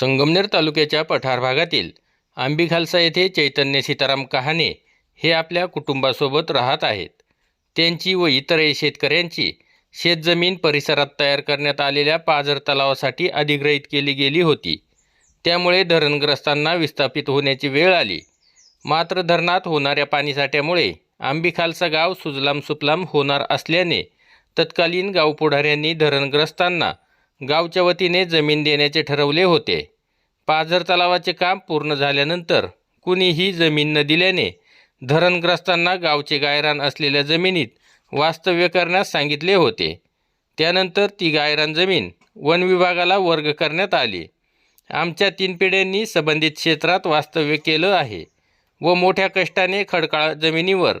संगमनेर तालुक्याच्या पठार भागातील आंबीखालसा येथे चैतन्य सीताराम कहाणे हे आपल्या कुटुंबासोबत राहत आहेत. त्यांची व इतरही शेतकऱ्यांची शेतजमीन परिसरात तयार करण्यात आलेल्या पाझर तलावासाठी अधिग्रहित केली गेली होती. त्यामुळे धरणग्रस्तांना विस्थापित होण्याची वेळ आली. मात्र धरणात होणाऱ्या पाणीसाठ्यामुळे आंबीखालसा गाव सुजलाम सुफलाम होणार असल्याने तत्कालीन गाव पुढाऱ्यांनी धरणग्रस्तांना गावच्या वतीने जमीन देण्याचे ठरवले होते. पाझर तलावाचे काम पूर्ण झाल्यानंतर कुणीही जमीन न दिल्याने धरणग्रस्तांना गावचे गायरान असलेल्या जमिनीत वास्तव्य करण्यास सांगितले होते. त्यानंतर ती गायरान जमीन वन विभागाला वर्ग करण्यात आली. आमच्या तीन पिढ्यांनी संबंधित क्षेत्रात वास्तव्य केलं आहे व मोठ्या कष्टाने खडकाळ जमिनीवर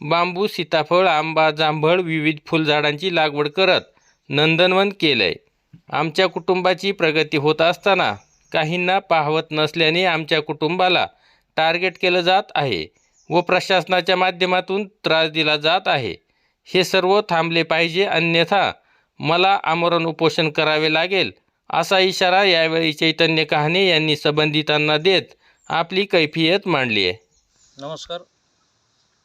बांबू सीताफळ आंबा जांभळ विविध फुलझाडांची लागवड करत नंदनवन केलंय. आमच्या कुटुंबाची प्रगती होत असताना काहींना पाहवत नसल्याने आमच्या कुटुंबाला टार्गेट केलं जात आहे व प्रशासनाच्या माध्यमातून त्रास दिला जात आहे. हे सर्व थांबले पाहिजे अन्यथा मला आमरण उपोषण करावे लागेल असा इशारा यावेळी चैतन्य कहाणे यांनी संबंधितांना देत आपली कैफियत मांडली आहे. नमस्कार.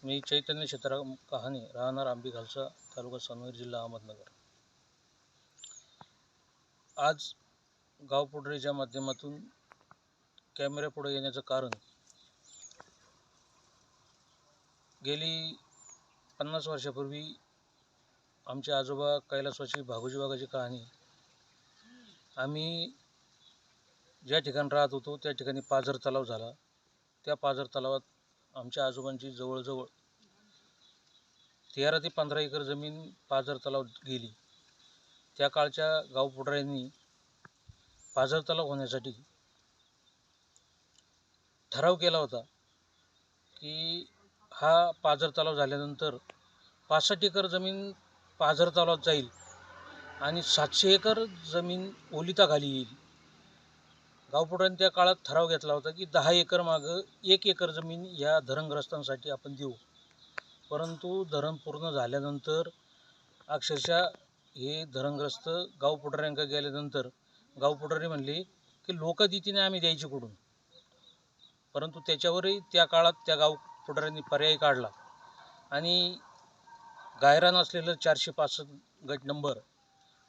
मी चैतन्य सीताराम कहाणे राहणार आंबी तालुका सनवेर जिल्हा अहमदनगर. आज गावपुढरेच्या माध्यमातून कॅमेऱ्यापुढे येण्याचं कारण गेली पन्नास वर्षापूर्वी आमचे आजोबा कैलासवाची भागोजी बागाची कहाणी. आम्ही ज्या ठिकाणी राहत होतो त्या ठिकाणी पाझर तलाव झाला. त्या पाझर तलावात आमच्या आजोबांची जवळजवळ तेरा ते पंधरा एकर जमीन पाझर तलाव गेली. त्या काळच्या गावपुढाऱ्यांनी पाझर तलाव होण्यासाठी ठराव केला होता की हा पाझर तलाव झाल्यानंतर पासष्ट एकर जमीन पाझर तलावात जाईल आणि सातशे एकर जमीन ओलिताखाली येईल. गावपुढ्यांनी त्या काळात ठराव घेतला होता की दहा एकर मागं एक एकर जमीन या धरणग्रस्तांसाठी आपण देऊ. परंतु धरण पूर्ण झाल्यानंतर अक्षरशः हे धरणग्रस्त गाव गेल्यानंतर गाव पुढारी म्हणले की लोक आम्ही द्यायची कुठून? परंतु त्याच्यावरही त्या काळात त्या गाव पुढाऱ्यांनी पर्याय काढला. आणि गायरान असलेलं चारशे पासष्ट गट नंबर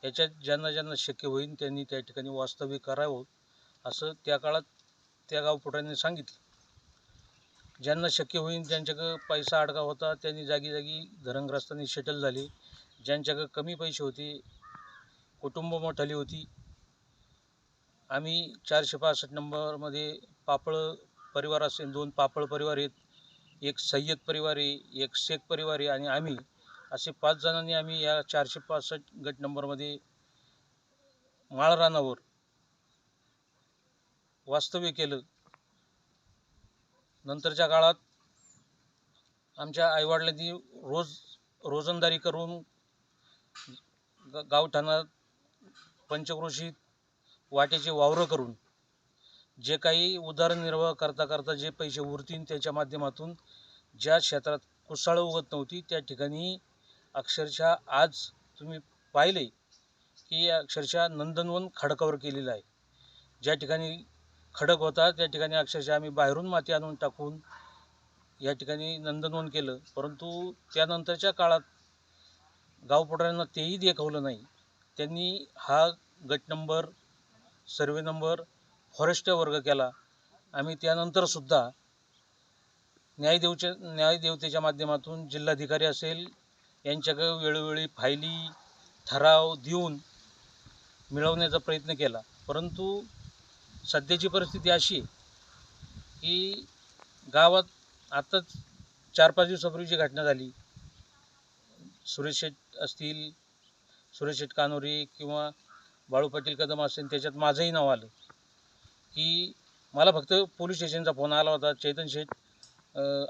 याच्यात ज्यांना ज्यांना शक्य होईल त्यांनी त्या ठिकाणी वास्तव्य करावं असं त्या काळात त्या गावपुटाऱ्यांनी सांगितलं. ज्यांना शक्य होईल ज्यांच्याकडं पैसा अडका होता त्यांनी जागी जागी धरणग्रस्तांनी शटल झाली. ज्यांच्याकडं कमी पैसे होते कुटुंब मोठाली होती आम्ही चारशे पासष्ट नंबरमध्ये पापळ परिवार असेल दोन पापळ परिवार आहेत एक सय्यद परिवार आहे एक शेख परिवार आहे आणि आम्ही असे पाच जणांनी आम्ही या चारशे पासष्ट गट नंबरमध्ये माळरानावर वास्तव्य केलं. नंतरच्या काळात आमच्या आईवडिलांनी रोज रोजंदारी करून ग गावठाणात पंचक्रोशीत वाटेचे वावरं करून जे काही उदरनिर्वाह करता करता जे पैसे उरतील त्याच्या माध्यमातून ज्या क्षेत्रात कुसाळं उगत नव्हती त्या ठिकाणी अक्षरशः आज तुम्ही पाहिले की अक्षरशः नंदनवन खडकावर केलेलं आहे. ज्या ठिकाणी खडक होता त्या ठिकाणी अक्षरशः आम्ही बाहेरून माती आणून टाकून या ठिकाणी नंदनवन केलं. परंतु त्यानंतरच्या काळात गावपुढाऱ्यांना तेही देखवलं नाही. त्यांनी हा गट नंबर सर्वे नंबर फॉरेस्ट वर्ग केला. आम्ही त्यानंतरसुद्धा न्यायदेवच्या न्यायदेवतेच्या माध्यमातून जिल्हाधिकारी असेल यांच्याकडे वेळोवेळी फायली ठराव देऊन मिळवण्याचा प्रयत्न केला. परंतु सध्याची परिस्थिती अशी आहे की गावात आत्ताच चार पाच दिवसापूर्वीची घटना झाली. सुरेश शेठ असतील सुरेश शेठ कानोरी किंवा बाळू पाटील कदम असेल त्याच्यात माझंही नाव आलं. की मला फक्त पोलीस स्टेशनचा फोन आला होता. चैतन शेठ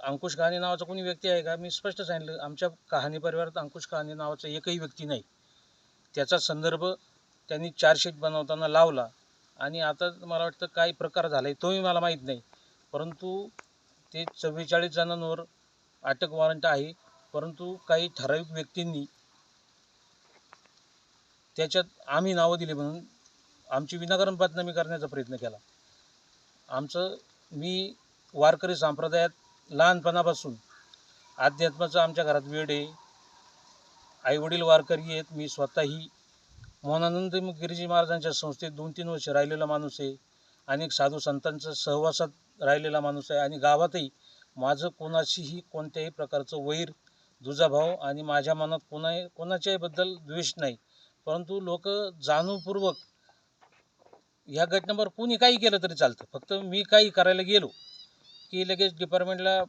अंकुश कहाणी नावाचा कोणी व्यक्ती आहे का? मी स्पष्ट सांगितलं आमच्या कहाणी परिवारात अंकुश कहाणी नावाचा एकही व्यक्ती नाही. त्याचा संदर्भ त्यांनी चार बनवताना लावला आणि आता मला वाटतं काय प्रकार झाला आहे तोही मला माहीत नाही. परंतु ते चव्वेचाळीस जणांवर अटक वॉरंट आहे. परंतु काही ठराविक व्यक्तींनी त्याच्यात आम्ही नावं दिली म्हणून आमची विनाकारण बदनामी करण्याचा प्रयत्न केला. आमचं मी वारकरी संप्रदायात लहानपणापासून अध्यात्माचं आमच्या घरात वेळ आहे. आईवडील वारकरी आहेत मी स्वतःही मोहनानंद गिरीजी महाराजांच्या संस्थेत दोन तीन वर्ष राहिलेला माणूस आहे. अनेक साधू संतांच्या सहवासात राहिलेला माणूस आहे आणि गावातही माझं कोणाशीही कोणत्याही प्रकारचं वैर दुजाभाव आणि माझ्या मनात कोणा कोणाच्याही बद्दल द्वेष नाही. परंतु लोक जाणीवपूर्वक ह्या घटनेवर कोणी काही केलं तरी चालतं. फक्त मी काही करायला गेलो की लगेच डिपार्टमेंटला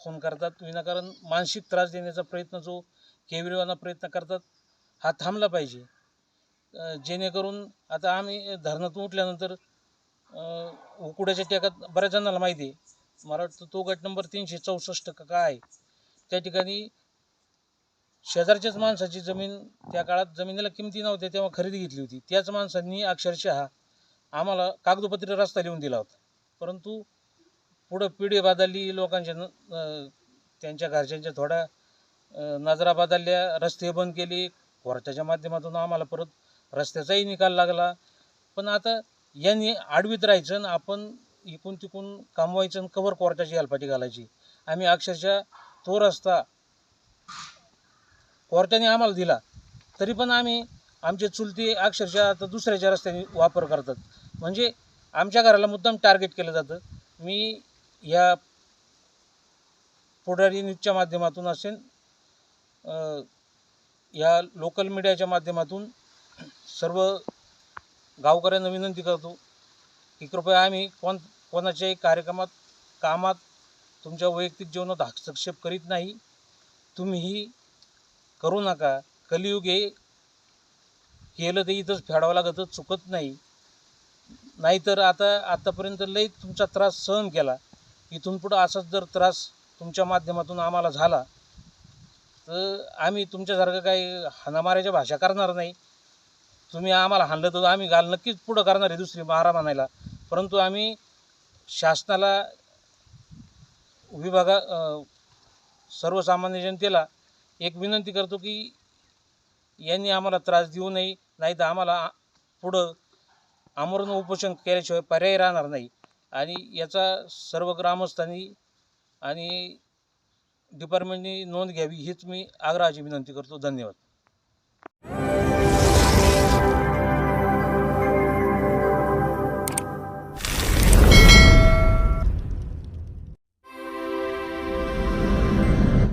फोन करतात. विनाकारण मानसिक त्रास देण्याचा प्रयत्न जो केविलवाना प्रयत्न करतात हा थांबला पाहिजे. जेणेकरून आता आम्ही धरणातून उठल्यानंतर उकुड्याच्या टेकात बऱ्याच जणांना माहिती आहे. मला वाटतं तो गट नंबर तीनशे चौसष्ट का काय त्या ठिकाणी शेजारच्याच माणसाची जमीन त्या काळात जमिनीला किमती नव्हत्या तेव्हा खरेदी घेतली होती. त्याच माणसांनी अक्षरशः आम्हाला कागदोपत्री रस्ता लिहून दिला होता. परंतु पुढं पिढी बदलली लोकांच्या न त्यांच्या घरच्यांच्या थोड्या नजरा बदलल्या रस्ते बंद केले. कोर्टाच्या माध्यमातून आम्हाला परत रस्त्याचाही निकाल लागला. पण आता यांनी आडवीत राहायचं आणि आपण इकून तिकून कामवायचं आणि कवर कोर्टाची हलपाटी घालायची. आम्ही अक्षरशः तो रस्ता कोर्टाने आम्हाला दिला. तरी पण आम्ही आमचे चुलती अक्षरशः आता दुसऱ्याच्या रस्त्याने वापर करतात. म्हणजे आमच्या घराला मुद्दाम टार्गेट केलं जातं. मी या पुढारी न्यूजच्या माध्यमातून असेल या लोकल मीडियाच्या माध्यमातून सर्व गावकऱ्यांना विनंती करतो की कृपया आम्ही कोण कोणाच्याही कार्यक्रमात कामात तुमच्या वैयक्तिक जीवनात हस्तक्षेप करीत नाही. तुम्हीही करू नका. कलियुग हे केलं तर इथंच फेडावं लागतं चुकत नाही. नाहीतर आता आत्तापर्यंत लई तुमचा त्रास सहन केला. इथून पुढं असाच जर त्रास तुमच्या माध्यमातून आम्हाला झाला तर आम्ही तुमच्यासारखं काही हाणामाऱ्याच्या भाषा करणार नाही. तुम्ही आम्हाला हाणलं तर आम्ही गाल नक्कीच पुढं करणार आहे दुसरी मारा म्हणायला. परंतु आम्ही शासनाला विभागा सर्वसामान्य जनतेला एक विनंती करतो की यांनी आम्हाला त्रास देऊ नये नाही तर आम्हाला पुढं आमरण उपोषण केल्याशिवाय पर्याय राहणार नाही. आणि याचा सर्व ग्रामस्थांनी आणि डिपार्टमेंटनी नोंद घ्यावी हीच मी आग्रहाची विनंती करतो. धन्यवाद.